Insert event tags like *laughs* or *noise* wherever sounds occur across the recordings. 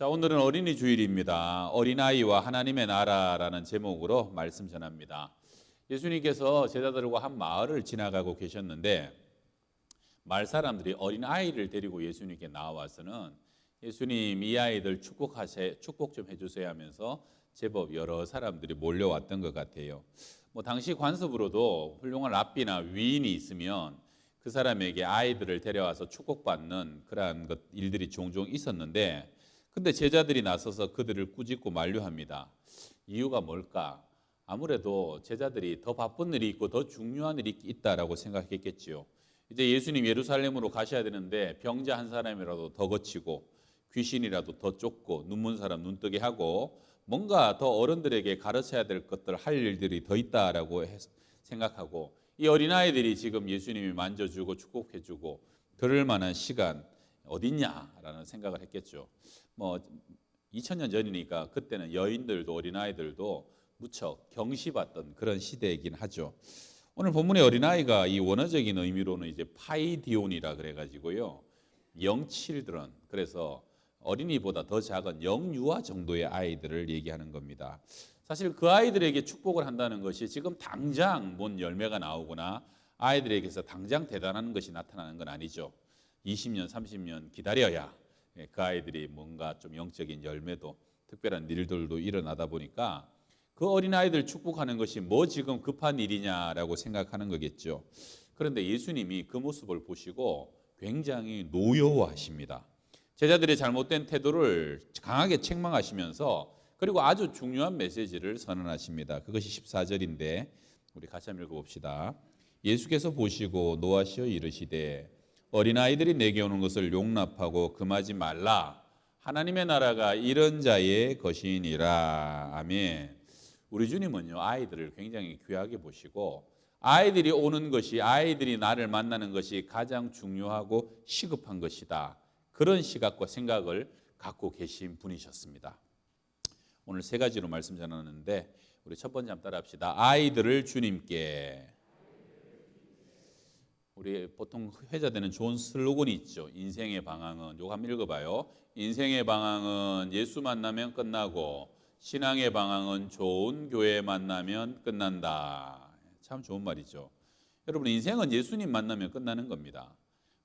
자, 오늘은 어린이 주일입니다. 어린아이와 하나님의 나라라는 제목으로 말씀 전합니다. 예수님께서 제자들과 한 마을을 지나가고 계셨는데 마을 사람들이 어린아이를 데리고 예수님께 나와서는 예수님 이 아이들 축복하세 축복 좀 해주세요 하면서 제법 여러 사람들이 몰려왔던 것 같아요. 뭐 당시 관습으로도 훌륭한 랍비나 위인이 있으면 그 사람에게 아이들을 데려와서 축복받는 그러한 것 일들이 종종 있었는데 근데 제자들이 나서서 그들을 꾸짖고 만류합니다. 이유가 뭘까? 아무래도 제자들이 더 바쁜 일이 있고 더 중요한 일이 있다라고 생각했겠지요. 이제 예수님 예루살렘으로 가셔야 되는데 병자 한 사람이라도 더 거치고 귀신이라도 더 쫓고 눈먼 사람 눈뜨게 하고 뭔가 더 어른들에게 가르쳐야 될 것들 할 일들이 더 있다라고 생각하고 이 어린아이들이 지금 예수님이 만져주고 축복해주고 그럴 만한 시간 어딨냐라는 생각을 했겠죠. 뭐 2000년 전이니까 그때는 여인들도 어린아이들도 무척 경시받던 그런 시대이긴 하죠. 오늘 본문의 어린아이가 이 원어적인 의미로는 이제 파이디온이라 그래가지고요. 영칠드런 그래서 어린이보다 더 작은 영유아 정도의 아이들을 얘기하는 겁니다. 사실 그 아이들에게 축복을 한다는 것이 지금 당장 뭔 열매가 나오거나 아이들에게서 당장 대단한 것이 나타나는 건 아니죠. 20년, 30년 기다려야 그 아이들이 뭔가 좀 영적인 열매도 특별한 일들도 일어나다 보니까 그 어린 아이들 축복하는 것이 뭐 지금 급한 일이냐라고 생각하는 거겠죠. 그런데 예수님이 그 모습을 보시고 굉장히 노여워하십니다. 제자들의 잘못된 태도를 강하게 책망하시면서 그리고 아주 중요한 메시지를 선언하십니다. 그것이 14절인데 우리 같이 한번 읽어봅시다. 예수께서 보시고 노하시어 이르시되 어린아이들이 내게 오는 것을 용납하고 금하지 말라. 하나님의 나라가 이런 자의 것이니라. 아멘. 우리 주님은요, 아이들을 굉장히 귀하게 보시고, 아이들이 오는 것이, 아이들이 나를 만나는 것이 가장 중요하고 시급한 것이다. 그런 시각과 생각을 갖고 계신 분이셨습니다. 오늘 세 가지로 말씀 전하는데, 우리 첫 번째 한번 따라 합시다. 아이들을 주님께. 우리 보통 회자되는 좋은 슬로건이 있죠. 인생의 방향은 요거 한번 읽어봐요. 인생의 방향은 예수 만나면 끝나고 신앙의 방향은 좋은 교회 만나면 끝난다. 참 좋은 말이죠. 여러분 인생은 예수님 만나면 끝나는 겁니다.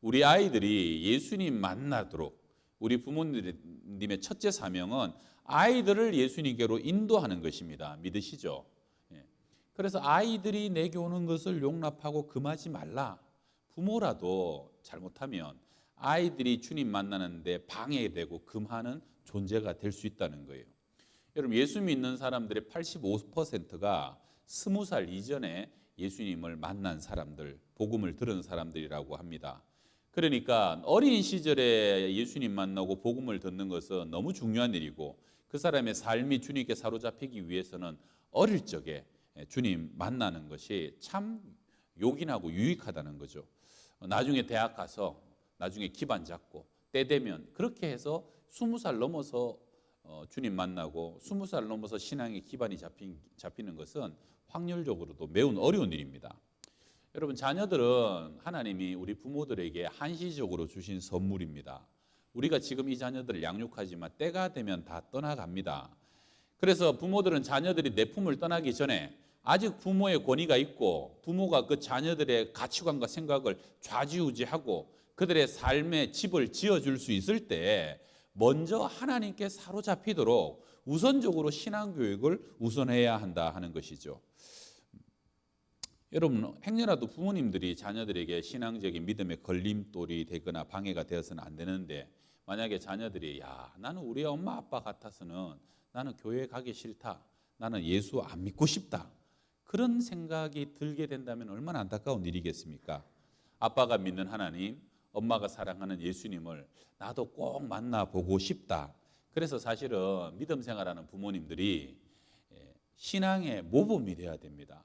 우리 아이들이 예수님 만나도록 우리 부모님의 첫째 사명은 아이들을 예수님께로 인도하는 것입니다. 믿으시죠? 예. 그래서 아이들이 내게 오는 것을 용납하고 금하지 말라. 부모라도 잘못하면 아이들이 주님 만나는데 방해되고 금하는 존재가 될 수 있다는 거예요. 여러분 예수 믿는 사람들의 85%가 스무 살 이전에 예수님을 만난 사람들, 복음을 들은 사람들이라고 합니다. 그러니까 어린 시절에 예수님 만나고 복음을 듣는 것은 너무 중요한 일이고 그 사람의 삶이 주님께 사로잡히기 위해서는 어릴 적에 주님 만나는 것이 참 요긴하고 유익하다는 거죠. 나중에 대학 가서 나중에 기반 잡고 때 되면 그렇게 해서 스무 살 넘어서 어, 주님 만나고 스무 살 넘어서 신앙의 기반이 잡힌, 잡히는 것은 확률적으로도 매우 어려운 일입니다. 여러분 자녀들은 하나님이 우리 부모들에게 한시적으로 주신 선물입니다. 우리가 지금 이 자녀들을 양육하지만 때가 되면 다 떠나갑니다. 그래서 부모들은 자녀들이 내 품을 떠나기 전에 아직 부모의 권위가 있고 부모가 그 자녀들의 가치관과 생각을 좌지우지하고 그들의 삶의 집을 지어줄 수 있을 때 먼저 하나님께 사로잡히도록 우선적으로 신앙교육을 우선해야 한다 하는 것이죠. 여러분 행여라도 부모님들이 자녀들에게 신앙적인 믿음의 걸림돌이 되거나 방해가 되어서는 안 되는데 만약에 자녀들이 야 나는 우리 엄마 아빠 같아서는 나는 교회 가기 싫다 나는 예수 안 믿고 싶다 그런 생각이 들게 된다면 얼마나 안타까운 일이겠습니까? 아빠가 믿는 하나님, 엄마가 사랑하는 예수님을 나도 꼭 만나보고 싶다. 그래서 사실은 믿음 생활하는 부모님들이 예, 신앙의 모범이 되어야 됩니다.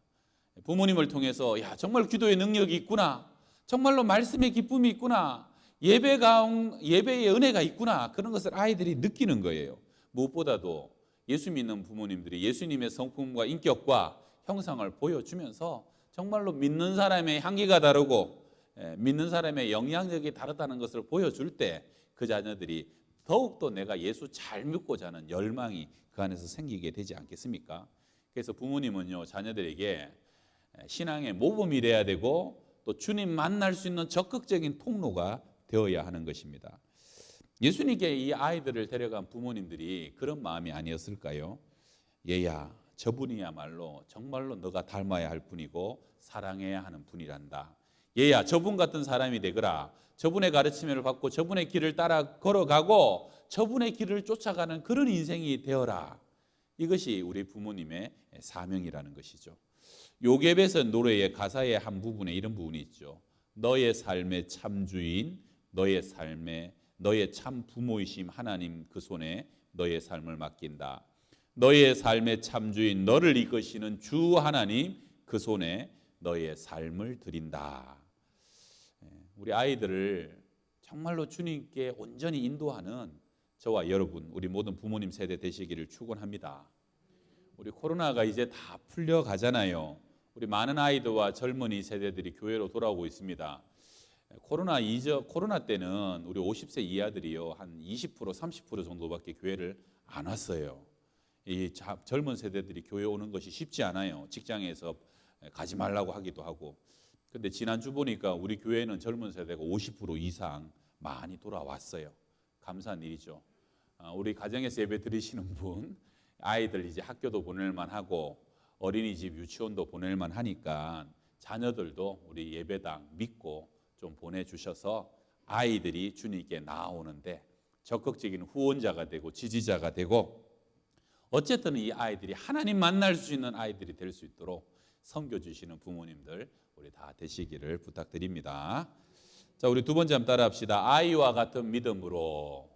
부모님을 통해서 야 정말 기도의 능력이 있구나, 정말로 말씀의 기쁨이 있구나, 예배가 예배의 은혜가 있구나 그런 것을 아이들이 느끼는 거예요. 무엇보다도 예수 믿는 부모님들이 예수님의 성품과 인격과 형상을 보여주면서 정말로 믿는 사람의 향기가 다르고 믿는 사람의 영향력이 다르다는 것을 보여줄 때 그 자녀들이 더욱더 내가 예수 잘 믿고자 하는 열망이 그 안에서 생기게 되지 않겠습니까? 그래서 부모님은요 자녀들에게 신앙의 모범이 돼야 되고 또 주님 만날 수 있는 적극적인 통로가 되어야 하는 것입니다. 예수님께 이 아이들을 데려간 부모님들이 그런 마음이 아니었을까요? 얘야, 저분이야말로 정말로 너가 닮아야 할 분이고 사랑해야 하는 분이란다. 얘야, 저분 같은 사람이 되거라. 저분의 가르침을 받고 저분의 길을 따라 걸어가고 저분의 길을 쫓아가는 그런 인생이 되어라. 이것이 우리 부모님의 사명이라는 것이죠. 요괴벳의 노래의 가사의 한 부분에 이런 부분이 있죠. 너의 삶의 참 주인, 너의 삶의 너의 참 부모이심 하나님 그 손에 너의 삶을 맡긴다. 너의 삶의 참 주인 너를 이끄시는 주 하나님 그 손에 너의 삶을 드린다. 예, 우리 아이들을 정말로 주님께 온전히 인도하는 저와 여러분, 우리 모든 부모님 세대 되시기를 축원합니다. 우리 코로나가 이제 다 풀려 가잖아요. 우리 많은 아이들과 젊은이 세대들이 교회로 돌아오고 있습니다. 코로나 이전 코로나 때는 우리 50세 이하들이요 한 20% 30% 정도밖에 교회를 안 왔어요. 이 자, 젊은 세대들이 교회 오는 것이 쉽지 않아요. 직장에서 가지 말라고 하기도 하고. 근데 지난주 보니까 우리 교회는 젊은 세대가 50% 이상 많이 돌아왔어요. 감사한 일이죠. 아, 우리 가정에서 예배 드리시는 분 아이들 이제 학교도 보낼만 하고 어린이집 유치원도 보낼만 하니까 자녀들도 우리 예배당 믿고 좀 보내주셔서 아이들이 주님께 나아오는데 적극적인 후원자가 되고 지지자가 되고 어쨌든 이 아이들이 하나님 만날 수 있는 아이들이 될 수 있도록 섬겨주시는 부모님들 우리 다 되시기를 부탁드립니다. 자, 우리 두 번째 한번 따라합시다. 아이와 같은 믿음으로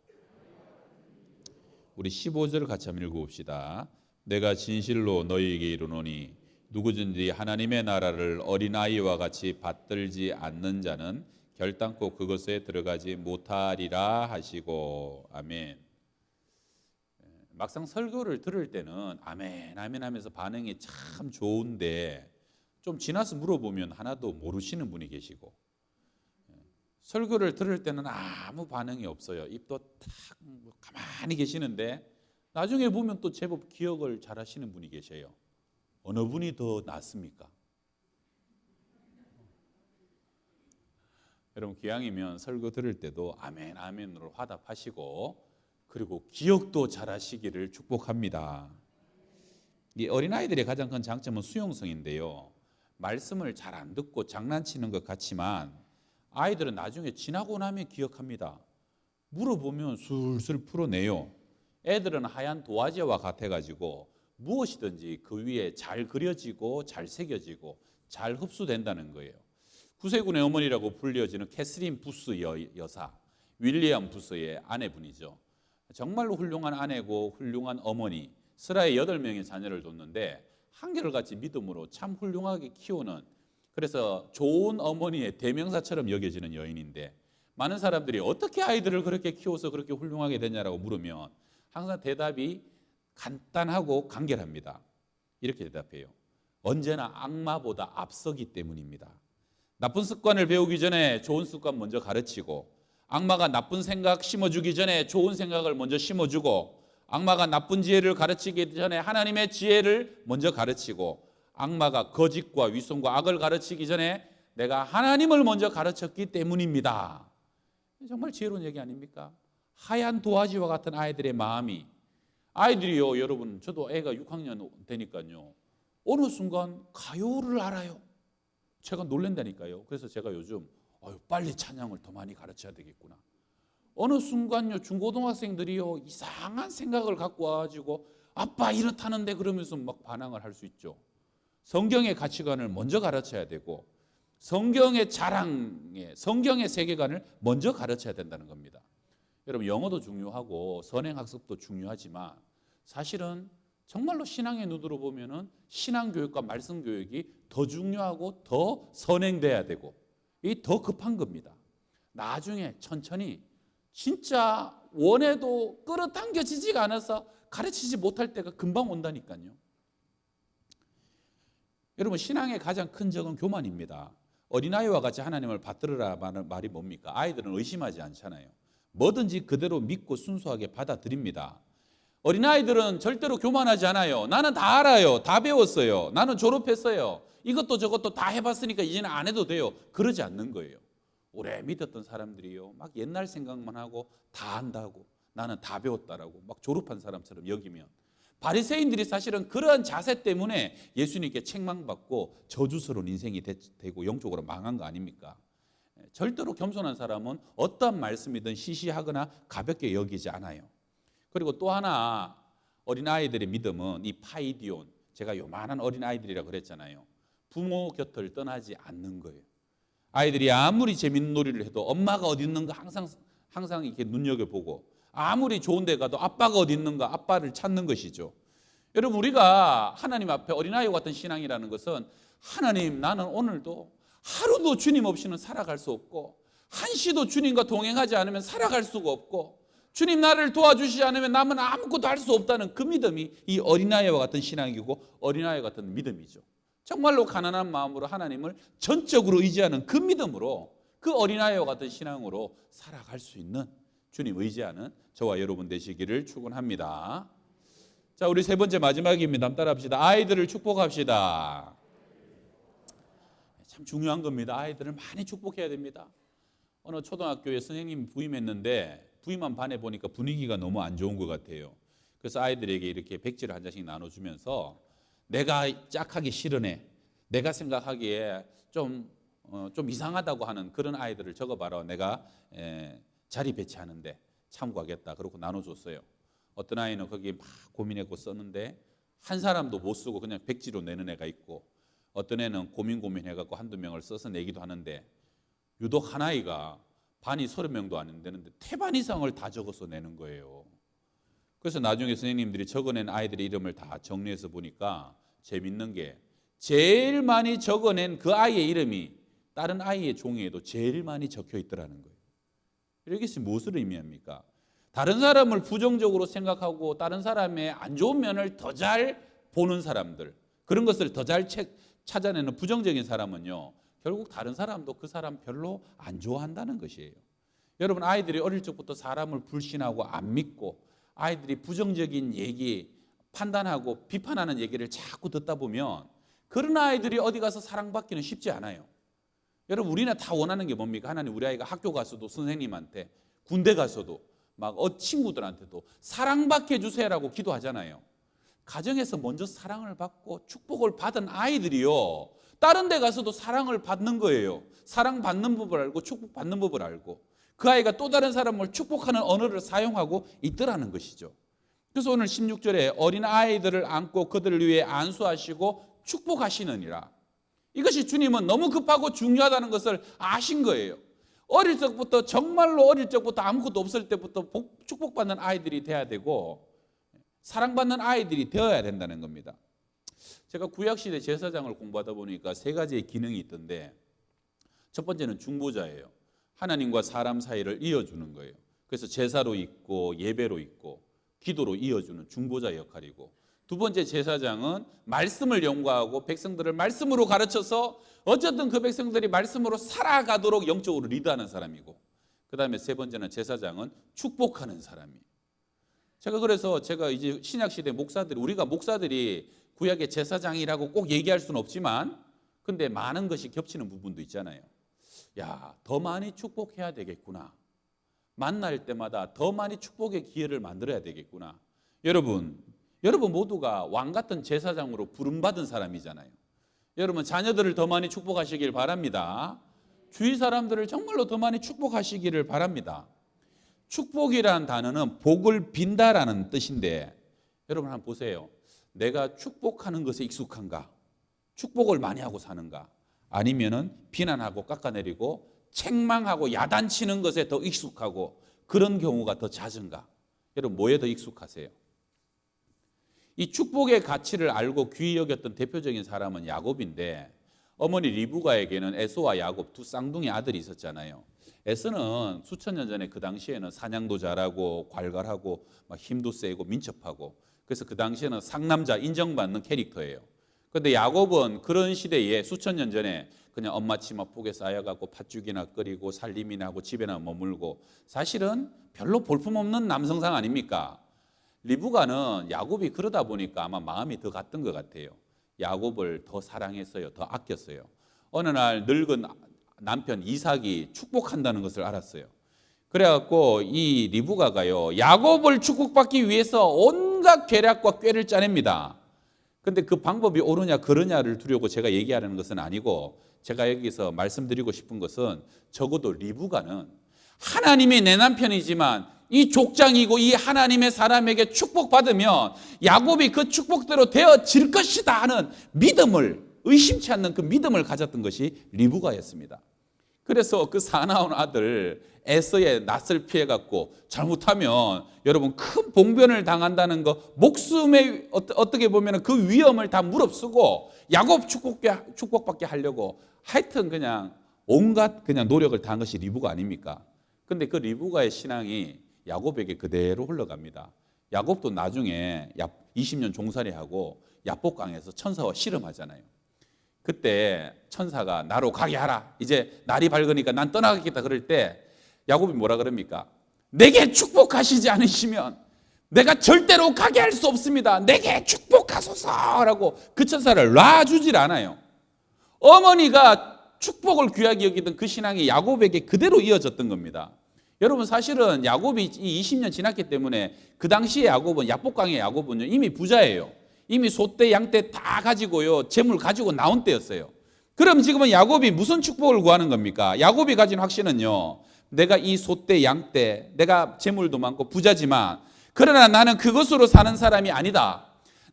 우리 15절 같이 한번 읽어봅시다. 내가 진실로 너희에게 이르노니 누구든지 하나님의 나라를 어린아이와 같이 받들지 않는 자는 결단코 그것에 들어가지 못하리라 하시고 아멘. 예, 막상 설교를 들을 때는 아멘 아멘 하면서 반응이 참 좋은데 좀 지나서 물어보면 하나도 모르시는 분이 계시고 예, 설교를 들을 때는 아무 반응이 없어요. 입도 탁 가만히 계시는데 나중에 보면 또 제법 기억을 잘 하시는 분이 계셔요. 어느 분이 더 낫습니까? 여러분 기왕이면 설교 들을 때도 아멘 아멘으로 화답하시고 그리고 기억도 잘하시기를 축복합니다. 이 어린아이들의 가장 큰 장점은 수용성인데요. 말씀을 잘 안 듣고 장난치는 것 같지만 아이들은 나중에 지나고 나면 기억합니다. 물어보면 술술 풀어내요. 애들은 하얀 도화지와 같아가지고 무엇이든지 그 위에 잘 그려지고 잘 새겨지고 잘 흡수된다는 거예요. 구세군의 어머니라고 불려지는 캐스린 부스 여, 여사, 윌리엄 부스의 아내분이죠. 정말로 훌륭한 아내고 훌륭한 어머니, 스라의 여덟 명의 자녀를 뒀는데 한결같이 믿음으로 참 훌륭하게 키우는 그래서 좋은 어머니의 대명사처럼 여겨지는 여인인데 많은 사람들이 어떻게 아이들을 그렇게 키워서 그렇게 훌륭하게 되냐라고 물으면 항상 대답이 간단하고 간결합니다. 이렇게 대답해요. 언제나 악마보다 앞서기 때문입니다. 나쁜 습관을 배우기 전에 좋은 습관 먼저 가르치고 악마가 나쁜 생각 심어주기 전에 좋은 생각을 먼저 심어주고 악마가 나쁜 지혜를 가르치기 전에 하나님의 지혜를 먼저 가르치고 악마가 거짓과 위선과 악을 가르치기 전에 내가 하나님을 먼저 가르쳤기 때문입니다. 정말 지혜로운 얘기 아닙니까? 하얀 도화지와 같은 아이들의 마음이 아이들이요, 여러분, 저도 애가 6학년 되니까요. 어느 순간 가요를 알아요. 제가 놀란다니까요. 그래서 제가 요즘 어휴, 빨리 찬양을 더 많이 가르쳐야 되겠구나. 어느 순간요, 중고등학생들이요, 이상한 생각을 갖고 와가지고 아빠 이렇다는데 그러면서 막 반항을 할 수 있죠. 성경의 가치관을 먼저 가르쳐야 되고 성경의 자랑에 성경의 세계관을 먼저 가르쳐야 된다는 겁니다. 여러분 영어도 중요하고 선행 학습도 중요하지만 사실은 정말로 신앙의 눈으로 보면은 신앙 교육과 말씀 교육이 더 중요하고 더 선행돼야 되고 이 더 급한 겁니다. 나중에 천천히 진짜 원해도 끌어당겨지지가 않아서 가르치지 못할 때가 금방 온다니까요. 여러분 신앙의 가장 큰 적은 교만입니다. 어린아이와 같이 하나님을 받들으라 말이 뭡니까? 아이들은 의심하지 않잖아요. 뭐든지 그대로 믿고 순수하게 받아들입니다. 어린아이들은 절대로 교만하지 않아요. 나는 다 알아요. 다 배웠어요. 나는 졸업했어요. 이것도 저것도 다 해봤으니까 이제는 안 해도 돼요. 그러지 않는 거예요. 오래 믿었던 사람들이요. 막 옛날 생각만 하고 다 안다고 나는 다 배웠다라고 막 졸업한 사람처럼 여기면 바리새인들이 사실은 그러한 자세 때문에 예수님께 책망받고 저주스러운 인생이 되- 되고 영적으로 망한 거 아닙니까? 절대로 겸손한 사람은 어떠한 말씀이든 시시하거나 가볍게 여기지 않아요. 그리고 또 하나 어린 아이들의 믿음은 이 파이디온 제가 요만한 어린 아이들이라 그랬잖아요. 부모 곁을 떠나지 않는 거예요. 아이들이 아무리 재밌는 놀이를 해도 엄마가 어디 있는가 항상 항상 이렇게 눈여겨 보고 아무리 좋은 데 가도 아빠가 어디 있는가 아빠를 찾는 것이죠. 여러분 우리가 하나님 앞에 어린아이와 같은 신앙이라는 것은 하나님 나는 오늘도 하루도 주님 없이는 살아갈 수 없고 한시도 주님과 동행하지 않으면 살아갈 수가 없고 주님 나를 도와주시지 않으면 남은 아무것도 할 수 없다는 그 믿음이 이 어린아이와 같은 신앙이고 어린아이와 같은 믿음이죠. 정말로 가난한 마음으로 하나님을 전적으로 의지하는 그 믿음으로 그 어린아이와 같은 신앙으로 살아갈 수 있는 주님 의지하는 저와 여러분 되시기를 축원합니다. 자, 우리 세 번째 마지막입니다. 따라합시다. 아이들을 축복합시다. 참 중요한 겁니다. 아이들을 많이 축복해야 됩니다. 어느 초등학교에 선생님이 부임했는데 부임한 반에 보니까 분위기가 너무 안 좋은 것 같아요. 그래서 아이들에게 이렇게 백지를 한 장씩 나눠주면서 내가 짝하기 싫으네. 내가 생각하기에 좀, 어, 좀 이상하다고 하는 그런 아이들을 적어봐라. 내가 에, 자리 배치하는데 참고하겠다. 그러고 나눠줬어요. 어떤 아이는 거기에 막 고민했고 썼는데 한 사람도 못 쓰고 그냥 백지로 내는 애가 있고 어떤 애는 고민 고민해갖고 한두 명을 써서 내기도 하는데 유독 한 아이가 반이 서른 명도 안 되는데 태반 이상을 다 적어서 내는 거예요. 그래서 나중에 선생님들이 적어낸 아이들의 이름을 다 정리해서 보니까 재밌는 게 제일 많이 적어낸 그 아이의 이름이 다른 아이의 종이에도 제일 많이 적혀 있더라는 거예요. 이것이 무엇을 의미합니까? 다른 사람을 부정적으로 생각하고 다른 사람의 안 좋은 면을 더 잘 보는 사람들 그런 것을 더 잘 찾아내는 부정적인 사람은요 결국 다른 사람도 그 사람 별로 안 좋아한다는 것이에요. 여러분 아이들이 어릴 적부터 사람을 불신하고 안 믿고 아이들이 부정적인 얘기 판단하고 비판하는 얘기를 자꾸 듣다 보면 그런 아이들이 어디 가서 사랑받기는 쉽지 않아요. 여러분 우리는 다 원하는 게 뭡니까? 하나님 우리 아이가 학교 가서도 선생님한테 군대 가서도 막 어 친구들한테도 사랑받게 해주세요라고 기도하잖아요. 가정에서 먼저 사랑을 받고 축복을 받은 아이들이요. 다른 데 가서도 사랑을 받는 거예요. 사랑받는 법을 알고 축복받는 법을 알고 그 아이가 또 다른 사람을 축복하는 언어를 사용하고 있더라는 것이죠. 그래서 오늘 16절에 어린 아이들을 안고 그들을 위해 안수하시고 축복하시느니라. 이것이 주님은 너무 급하고 중요하다는 것을 아신 거예요. 어릴 적부터 정말로 어릴 적부터 아무것도 없을 때부터 복- 축복받는 아이들이 돼야 되고 사랑받는 아이들이 되어야 된다는 겁니다. 제가 구약 시대 제사장을 공부하다 보니까 세 가지의 기능이 있던데 첫 번째는 중보자예요. 하나님과 사람 사이를 이어주는 거예요. 그래서 제사로 있고 예배로 있고 기도로 이어주는 중보자 역할이고 두 번째 제사장은 말씀을 연구하고 백성들을 말씀으로 가르쳐서 어쨌든 그 백성들이 말씀으로 살아가도록 영적으로 리드하는 사람이고 그 다음에 세 번째는 제사장은 축복하는 사람이에요. 제가 그래서 제가 이제 신약 시대 목사들이 우리가 목사들이 구약의 제사장이라고 꼭 얘기할 수는 없지만 근데 많은 것이 겹치는 부분도 있잖아요. 야, 더 많이 축복해야 되겠구나. 만날 때마다 더 많이 축복의 기회를 만들어야 되겠구나. 여러분, 여러분 모두가 왕 같은 제사장으로 부름받은 사람이잖아요. 여러분 자녀들을 더 많이 축복하시길 바랍니다. 주위 사람들을 정말로 더 많이 축복하시기를 바랍니다. 축복이라는 단어는 복을 빈다라는 뜻인데 여러분 한번 보세요. 내가 축복하는 것에 익숙한가? 축복을 많이 하고 사는가? 아니면은 비난하고 깎아내리고 책망하고 야단치는 것에 더 익숙하고 그런 경우가 더 잦은가? 여러분 뭐에 더 익숙하세요? 이 축복의 가치를 알고 귀히 여겼던 대표적인 사람은 야곱인데 어머니 리브가에게는 에서와 야곱 두 쌍둥이 아들이 있었잖아요. 에서는 수천 년 전에 그 당시에는 사냥도 잘하고 괄괄하고 막 힘도 세고 민첩하고 그래서 그 당시에는 상남자 인정받는 캐릭터예요. 근데 야곱은 그런 시대에 수천 년 전에 그냥 엄마 치마 폭에 쌓여갖고 팥죽이나 끓이고 살림이나 하고 집에나 머물고 사실은 별로 볼품없는 남성상 아닙니까? 리브가는 야곱이 그러다 보니까 아마 마음이 더 갔던 것 같아요. 야곱을 더 사랑했어요. 더 아꼈어요. 어느 날 늙은 남편 이삭이 축복한다는 것을 알았어요. 그래갖고 이 리브가가요 야곱을 축복받기 위해서 온갖 계략과 꾀를 짜냅니다. 근데 그 방법이 옳으냐 그러냐를 두려고 제가 얘기하는 것은 아니고 제가 여기서 말씀드리고 싶은 것은 적어도 리브가는 하나님이 내 남편이지만 이 족장이고 이 하나님의 사람에게 축복받으면 야곱이 그 축복대로 되어질 것이다 하는 믿음을 의심치 않는 그 믿음을 가졌던 것이 리브가였습니다. 그래서 그 사나운 아들 에서의 낯을 피해 갖고 잘못하면 여러분 큰 봉변을 당한다는 거 목숨에 어떻게 보면 그 위험을 다 무릅쓰고 야곱 축복게 축복받게 하려고 하여튼 그냥 온갖 그냥 노력을 다한 것이 리브가 아닙니까? 근데 그 리브가의 신앙이 야곱에게 그대로 흘러갑니다. 야곱도 나중에 20년 종살이하고 야복강에서 천사와 씨름하잖아요. 그때 천사가 나로 가게 하라. 이제 날이 밝으니까 난 떠나가겠다 그럴 때 야곱이 뭐라 그럽니까? 내게 축복하시지 않으시면 내가 절대로 가게 할 수 없습니다. 내게 축복하소서라고 그 천사를 놔주질 않아요. 어머니가 축복을 귀하게 여기던 그 신앙이 야곱에게 그대로 이어졌던 겁니다. 여러분 사실은 야곱이 20년 지났기 때문에 그 당시에 야곱은 야복강의 야곱은요 이미 부자예요. 이미 소떼 양떼 다 가지고요 재물 가지고 나온 때였어요. 그럼 지금은 야곱이 무슨 축복을 구하는 겁니까? 야곱이 가진 확신은요. 내가 이 소떼 양떼 내가 재물도 많고 부자지만 그러나 나는 그것으로 사는 사람이 아니다.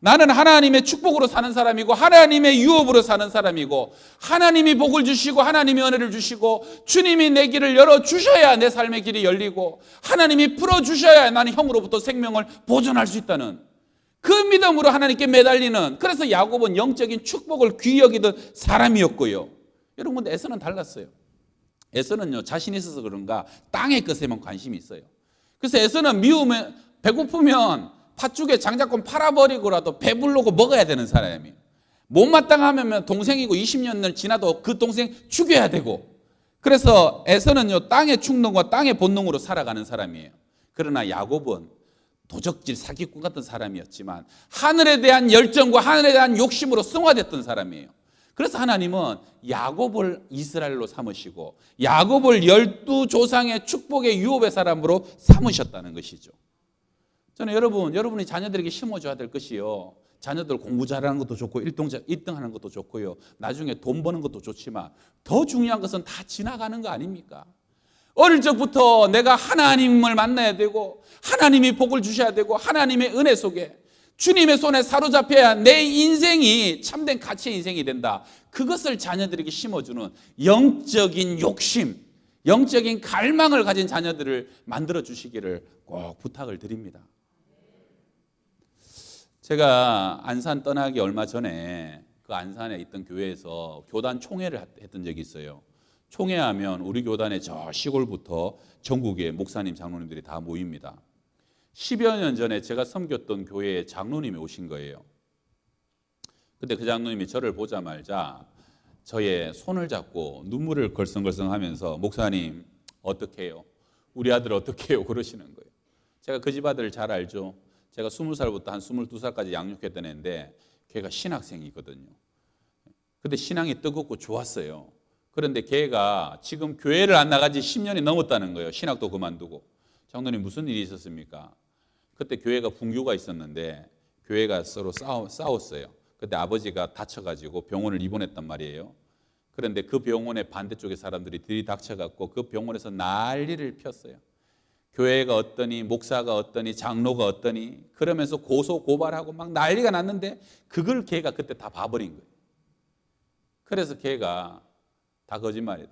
나는 하나님의 축복으로 사는 사람이고 하나님의 유업으로 사는 사람이고 하나님이 복을 주시고 하나님이 은혜를 주시고 주님이 내 길을 열어 주셔야 내 삶의 길이 열리고 하나님이 풀어 주셔야 나는 형으로부터 생명을 보존할 수 있다는 그 믿음으로 하나님께 매달리는 그래서 야곱은 영적인 축복을 귀히 여기던 사람이었고요. 여러분 에서는 달랐어요. 에서는요 자신 있어서 그런가 땅의 것에만 관심이 있어요. 그래서 에서는 미움에 배고프면 팥죽에 장작권 팔아버리고라도 배불르고 먹어야 되는 사람이. 못마땅하면 동생이고 20년을 지나도 그 동생 죽여야 되고. 그래서 에서는요 땅의 충동과 땅의 본능으로 살아가는 사람이에요. 그러나 야곱은 도적질 사기꾼 같은 사람이었지만 하늘에 대한 열정과 하늘에 대한 욕심으로 승화됐던 사람이에요. 그래서 하나님은 야곱을 이스라엘로 삼으시고 야곱을 열두 조상의 축복의 유업의 사람으로 삼으셨다는 것이죠. 저는 여러분, 여러분이 자녀들에게 심어줘야 될 것이요. 자녀들 공부 잘하는 것도 좋고 1등, 1등 하는 것도 좋고요. 나중에 돈 버는 것도 좋지만 더 중요한 것은 다 지나가는 거 아닙니까? 어릴 적부터 내가 하나님을 만나야 되고 하나님이 복을 주셔야 되고 하나님의 은혜 속에 주님의 손에 사로잡혀야 내 인생이 참된 가치의 인생이 된다. 그것을 자녀들에게 심어주는 영적인 욕심, 영적인 갈망을 가진 자녀들을 만들어 주시기를 꼭 부탁을 드립니다. 제가 안산 떠나기 얼마 전에 그 안산에 있던 교회에서 교단 총회를 했던 적이 있어요. 총회하면 우리 교단의 저 시골부터 전국의 목사님, 장로님들이 다 모입니다. 10여 년 전에 제가 섬겼던 교회에 장로님이 오신 거예요. 근데 그 장로님이 저를 보자마자 저의 손을 잡고 눈물을 걸썽걸썽 하면서 목사님 어떻게 해요? 우리 아들 어떻게 해요? *laughs* 그러시는 거예요. 제가 그 집 아들을 잘 알죠. 제가 20살부터 한 22살까지 양육했던 애인데 걔가 신학생이거든요. 근데 신앙이 뜨겁고 좋았어요. 그런데 걔가 지금 교회를 안 나간 지 10년이 넘었다는 거예요. 신학도 그만두고. 장로님 무슨 일이 있었습니까? 그때 교회가 분교가 있었는데 교회가 서로 싸우, 싸웠어요. 그때 아버지가 다쳐가지고 병원을 입원했단 말이에요. 그런데 그 병원의 반대쪽에 사람들이 들이닥쳐갖고 그 병원에서 난리를 폈어요. 교회가 어떠니 목사가 어떠니 장로가 어떠니 그러면서 고소 고발하고 막 난리가 났는데 그걸 걔가 그때 다 봐버린 거예요. 그래서 걔가 다 거짓말이다.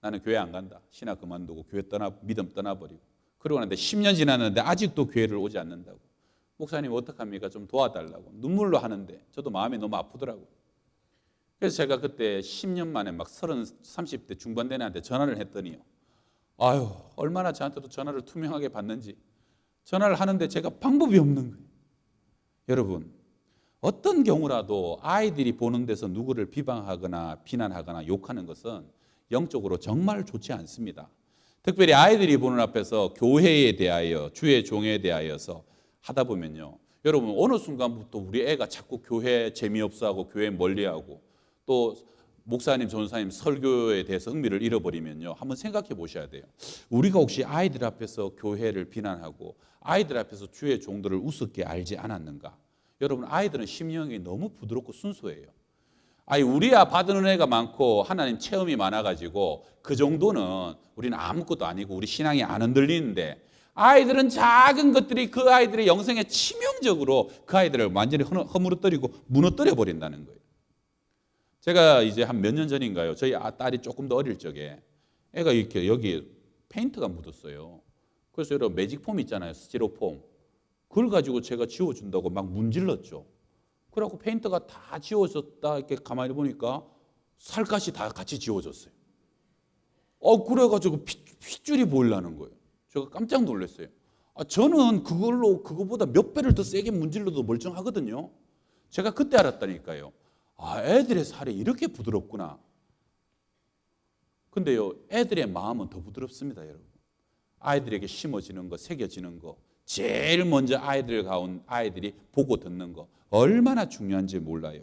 나는 교회 안 간다. 신학 그만두고 교회 떠나 믿음 떠나버리고 그러고 나는데 10년 지났는데 아직도 교회를 오지 않는다고. 목사님 어떡합니까? 좀 도와달라고. 눈물로 하는데 저도 마음이 너무 아프더라고요. 그래서 제가 그때 10년 만에 막 30, 30대 중반 된 애한테 전화를 했더니요. 아유, 얼마나 저한테도 전화를 투명하게 받는지. 전화를 하는데 제가 방법이 없는 거예요. 여러분, 어떤 경우라도 아이들이 보는 데서 누구를 비방하거나 비난하거나 욕하는 것은 영적으로 정말 좋지 않습니다. 특별히 아이들이 보는 앞에서 교회에 대하여 주의 종에 대하여서 하다 보면요. 여러분 어느 순간부터 우리 애가 자꾸 교회 재미없어하고 교회 멀리하고 또 목사님, 전사님 설교에 대해서 흥미를 잃어버리면요. 한번 생각해 보셔야 돼요. 우리가 혹시 아이들 앞에서 교회를 비난하고 아이들 앞에서 주의 종들을 우습게 알지 않았는가? 여러분 아이들은 심령이 너무 부드럽고 순수해요. 아니 우리야 받은 은혜가 많고 하나님 체험이 많아가지고 그 정도는 우리는 아무것도 아니고 우리 신앙이 안 흔들리는데 아이들은 작은 것들이 그 아이들의 영성에 치명적으로 그 아이들을 완전히 허- 허물어뜨리고 무너뜨려 버린다는 거예요. 제가 이제 한 몇 년 전인가요? 저희 아- 딸이 조금 더 어릴 적에 애가 이렇게 여기 페인트가 묻었어요. 그래서 여러분 매직폼 있잖아요. 스티로폼. 그걸 가지고 제가 지워준다고 막 문질렀죠. 그래갖고 페인트가 다 지워졌다 이렇게 가만히 보니까 살갗이 다 같이 지워졌어요. 어 그래가지고 피, 핏줄이 보이려는 거예요. 제가 깜짝 놀랐어요. 아, 저는 그걸로 그거보다 몇 배를 더 세게 문질러도 멀쩡하거든요. 제가 그때 알았다니까요. 아 애들의 살이 이렇게 부드럽구나. 근데요 애들의 마음은 더 부드럽습니다, 여러분. 아이들에게 심어지는 거, 새겨지는 거, 제일 먼저 아이들 가운 아이들이 보고 듣는 거 얼마나 중요한지 몰라요.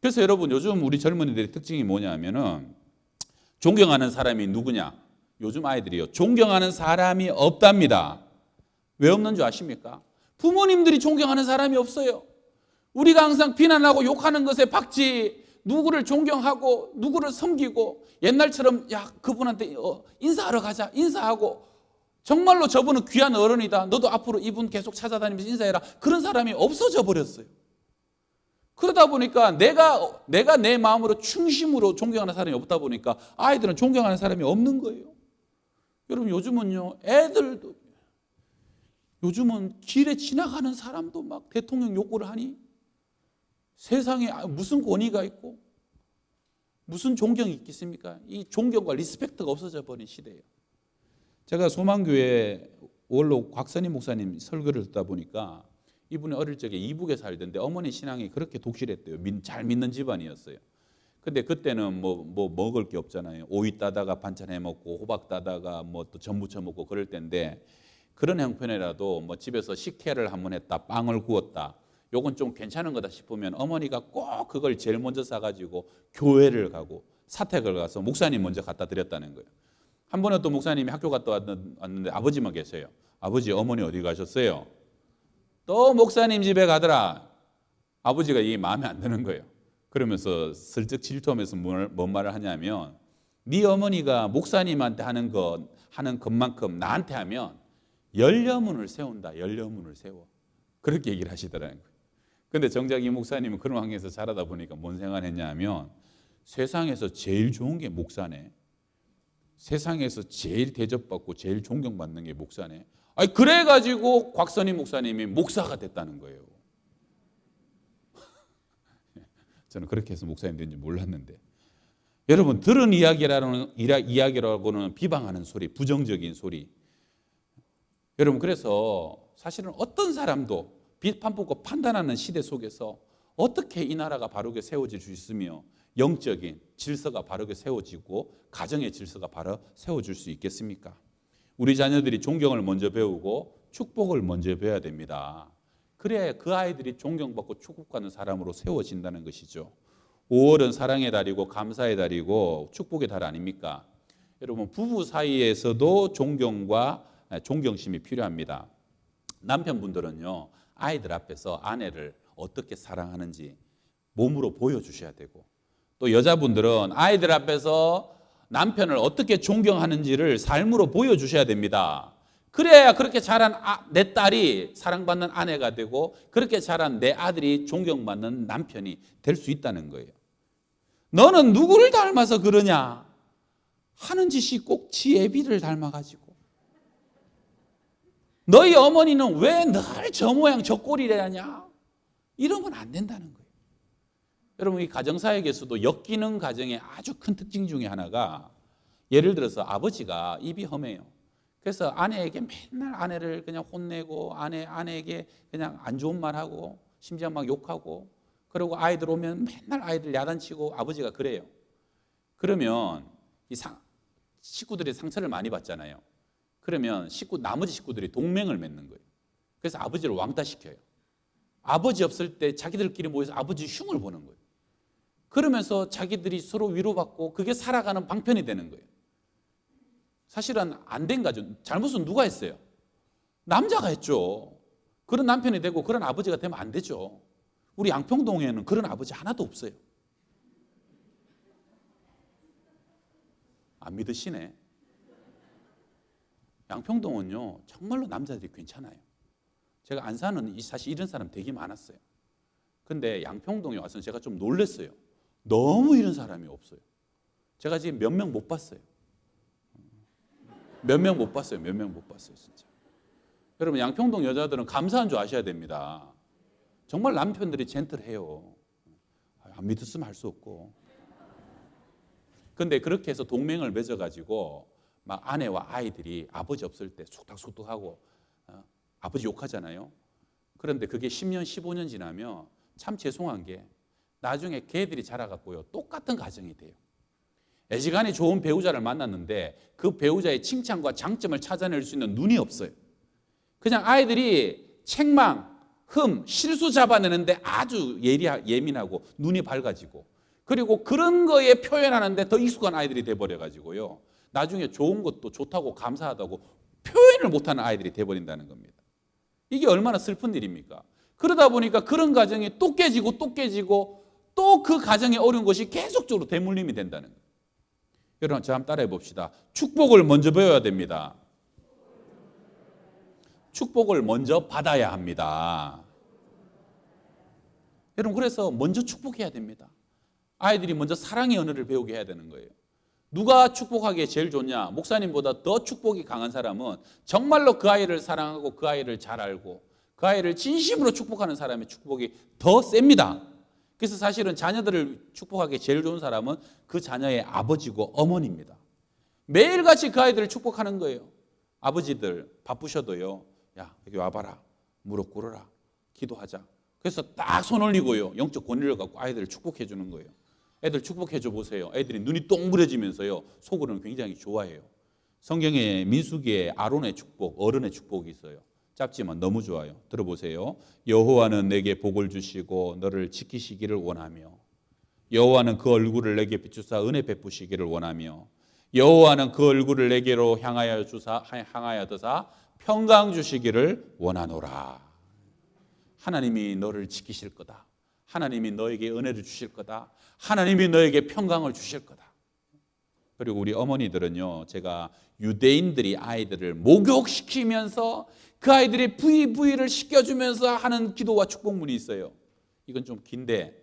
그래서 여러분 요즘 우리 젊은이들의 특징이 뭐냐면은 존경하는 사람이 누구냐? 요즘 아이들이요. 존경하는 사람이 없답니다. 왜 없는 줄 아십니까? 부모님들이 존경하는 사람이 없어요. 우리가 항상 비난하고 욕하는 것에 박지 누구를 존경하고 누구를 섬기고 옛날처럼 야 그분한테 어, 인사하러 가자 인사하고 정말로 저분은 귀한 어른이다. 너도 앞으로 이분 계속 찾아다니면서 인사해라. 그런 사람이 없어져 버렸어요. 그러다 보니까 내가 내가 내 마음으로 충심으로 존경하는 사람이 없다 보니까 아이들은 존경하는 사람이 없는 거예요. 여러분 요즘은요 애들도 요즘은 길에 지나가는 사람도 막 대통령 욕구를 하니 세상에 무슨 권위가 있고 무슨 존경이 있겠습니까? 이 존경과 리스펙트가 없어져 버린 시대예요. 제가 소망교회 원로 곽선희 목사님 설교를 듣다 보니까 이분이 어릴 적에 이북에 살던데 어머니 신앙이 그렇게 독실했대요. 믿- 잘 믿는 집안이었어요. 근데 그때는 뭐, 뭐 먹을 게 없잖아요. 오이 따다가 반찬 해 먹고 호박 따다가 뭐 또 전부 쳐 먹고 그럴 때인데 그런 형편이라도 뭐 집에서 식혜를 한 번 했다, 빵을 구웠다. 요건 좀 괜찮은 거다 싶으면 어머니가 꼭 그걸 제일 먼저 사가지고 교회를 가고 사택을 가서 목사님 먼저 갖다 드렸다는 거예요. 한 번은 또 목사님이 학교 갔다 왔는- 왔는데 아버지만 계세요. 아버지 어머니 어디 가셨어요? 또 목사님 집에 가더라. 아버지가 이게 마음에 안 드는 거예요. 그러면서 슬쩍 질투하면서 뭘- 뭔 말을 하냐면 네 어머니가 목사님한테 하는 것 하는 것만큼 나한테 하면 열려문을 세운다. 열려문을 세워. 그렇게 얘기를 하시더라는 거예요. 근데 정작 이 목사님은 그런 환경에서 자라다 보니까 뭔 생각을 했냐면 세상에서 제일 좋은 게 목사네. 세상에서 제일 대접받고 제일 존경받는 게 목사네. 아니 그래 가지고 곽선희 목사님이 목사가 됐다는 거예요. *laughs* 저는 그렇게 해서 목사님 된지 몰랐는데 여러분 들은 이야기라는 이야기라고는 비방하는 소리, 부정적인 소리. 여러분 그래서 사실은 어떤 사람도 비판 뽑고 판단하는 시대 속에서 어떻게 이 나라가 바르게 세워질 수 있으며 영적인 질서가 바르게 세워지고 가정의 질서가 바로 세워질 수 있겠습니까? 우리 자녀들이 존경을 먼저 배우고 축복을 먼저 배워야 됩니다. 그래야 그 아이들이 존경받고 축복받는 사람으로 세워진다는 것이죠. 5월은 사랑의 달이고 감사의 달이고 축복의 달 아닙니까? 여러분 부부 사이에서도 존경과 존경심이 필요합니다. 남편분들은요 아이들 앞에서 아내를 어떻게 사랑하는지 몸으로 보여주셔야 되고 또 여자분들은 아이들 앞에서 남편을 어떻게 존경하는지를 삶으로 보여주셔야 됩니다. 그래야 그렇게 자란 아- 내 딸이 사랑받는 아내가 되고 그렇게 자란 내 아들이 존경받는 남편이 될 수 있다는 거예요. 너는 누구를 닮아서 그러냐? 하는 짓이 꼭 지 애비를 닮아가지고. 너희 어머니는 왜 늘 저 모양 저 꼴이라냐? 이러면 안 된다는 거예요. 여러분 이 가정사역에서도 엮이는 가정의 아주 큰 특징 중에 하나가 예를 들어서 아버지가 입이 험해요. 그래서 아내에게 맨날 아내를 그냥 혼내고 아내 아내에게 그냥 안 좋은 말 하고 심지어 막 욕하고 그리고 아이들 오면 맨날 아이들 야단치고 아버지가 그래요. 그러면 이 상, 식구들이 상처를 많이 받잖아요. 그러면 식구 나머지 식구들이 동맹을 맺는 거예요. 그래서 아버지를 왕따 시켜요. 아버지 없을 때 자기들끼리 모여서 아버지 흉을 보는 거예요. 그러면서 자기들이 서로 위로받고 그게 살아가는 방편이 되는 거예요. 사실은 안된 가정, 잘못은 누가 했어요? 남자가 했죠. 그런 남편이 되고 그런 아버지가 되면 안 되죠. 우리 양평동에는 그런 아버지 하나도 없어요. 안 믿으시네. 양평동은요, 정말로 남자들이 괜찮아요. 제가 이- 사실 이런 사람 되게 많았어요. 근데 양평동에 와서 제가 좀 놀랐어요. 너무 이런 사람이 없어요. 제가 지금 몇 명 못 봤어요. 몇 명 못 봤어요. 몇 명 못 봤어요, 진짜. 여러분 양평동 여자들은 감사한 줄 아셔야 됩니다. 정말 남편들이 젠틀해요. 안 믿었으면 할 수 없고. 근데 그렇게 해서 동맹을 맺어가지고 막 아내와 아이들이 아버지 없을 때 속닥속닥하고 어, 아버지 욕하잖아요. 그런데 그게 10년, 15년 지나면 참 죄송한 게 나중에 걔들이 자라갖고요 똑같은 가정이 돼요. 애지간히 좋은 배우자를 만났는데 그 배우자의 칭찬과 장점을 찾아낼 수 있는 눈이 없어요. 그냥 아이들이 책망, 흠, 실수 잡아내는데 아주 예리, 예민하고 눈이 밝아지고 그리고 그런 거에 표현하는데 더 익숙한 아이들이 돼버려가지고요. 나중에 좋은 것도 좋다고 감사하다고 표현을 못하는 아이들이 돼버린다는 겁니다. 이게 얼마나 슬픈 일입니까? 그러다 보니까 그런 가정이 또 깨지고 또 깨지고 또 그 가정에 어려운 것이 계속적으로 대물림이 된다는 거예요. 여러분, 저 한번 따라해 봅시다. 축복을 먼저 배워야 됩니다. 축복을 먼저 받아야 합니다. 여러분, 그래서 먼저 축복해야 됩니다. 아이들이 먼저 사랑의 언어를 배우게 해야 되는 거예요. 누가 축복하기에 제일 좋냐? 목사님보다 더 축복이 강한 사람은 정말로 그 아이를 사랑하고 그 아이를 잘 알고 그 아이를 진심으로 축복하는 사람의 축복이 더 셉니다. 그래서 사실은 자녀들을 축복하기에 제일 좋은 사람은 그 자녀의 아버지고 어머니입니다. 매일같이 그 아이들을 축복하는 거예요. 아버지들 바쁘셔도요. 야, 여기 와봐라. 무릎 꿇어라. 기도하자. 그래서 딱 손 올리고요. 영적 권위를 갖고 아이들을 축복해 주는 거예요. 애들 축복해 줘 보세요. 애들이 눈이 동그래지면서요. 속으로는 굉장히 좋아해요. 성경에 민수기에 아론의 축복, 어른의 축복이 있어요. 짧지만 너무 좋아요. 들어보세요. 여호와는 내게 복을 주시고 너를 지키시기를 원하며 여호와는 그 얼굴을 내게 비추사 은혜 베푸시기를 원하며 여호와는 그 얼굴을 내게로 향하여 주사 향하여 드사 평강 주시기를 원하노라. 하나님이 너를 지키실 거다. 하나님이 너에게 은혜를 주실 거다. 하나님이 너에게 평강을 주실 거다. 그리고 우리 어머니들은요, 제가 유대인들이 아이들을 목욕시키면서 그 아이들의 부위 부위를 씻겨주면서 하는 기도와 축복문이 있어요. 이건 좀 긴데,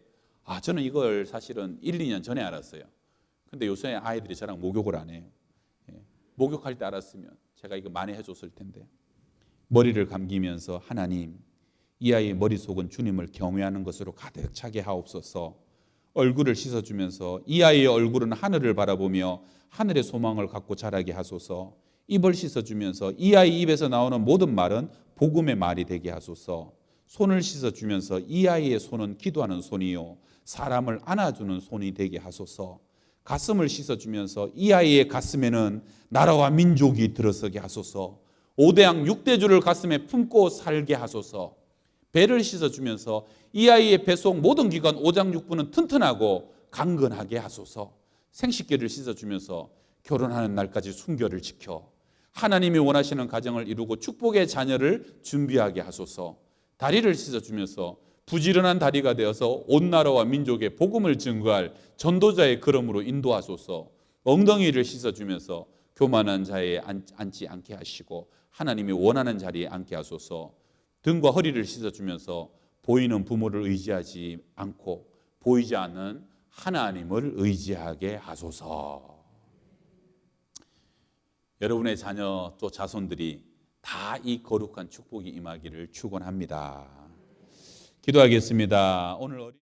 아, 저는 이걸 사실은 1, 2년 전에 알았어요. 근데 요새 아이들이 저랑 목욕을 안 해요. 예. 목욕할 때 알았으면 제가 이거 많이 해줬을 텐데. 머리를 감기면서 하나님, 이 아이의 머릿속은 주님을 경외하는 것으로 가득 차게 하옵소서. 얼굴을 씻어주면서 이 아이의 얼굴은 하늘을 바라보며 하늘의 소망을 갖고 자라게 하소서. 입을 씻어주면서 이 아이 입에서 나오는 모든 말은 복음의 말이 되게 하소서. 손을 씻어주면서 이 아이의 손은 기도하는 손이요 사람을 안아주는 손이 되게 하소서. 가슴을 씻어주면서 이 아이의 가슴에는 나라와 민족이 들어서게 하소서. 오대양 육대주를 가슴에 품고 살게 하소서. 배를 씻어주면서 이 아이의 뱃속 모든 기관 오장육부는 튼튼하고 강건하게 하소서. 생식기를 씻어주면서 결혼하는 날까지 순결을 지켜 하나님이 원하시는 가정을 이루고 축복의 자녀를 준비하게 하소서. 다리를 씻어주면서 부지런한 다리가 되어서 온 나라와 민족의 복음을 증거할 전도자의 걸음으로 인도하소서. 엉덩이를 씻어주면서 교만한 자에 앉지 않게 하시고 하나님이 원하는 자리에 앉게 하소서. 등과 허리를 씻어주면서 보이는 부모를 의지하지 않고 보이지 않는 하나님을 의지하게 하소서. 여러분의 자녀 또 자손들이 다 이 거룩한 축복이 임하기를 축원합니다. 기도하겠습니다. 오늘 어린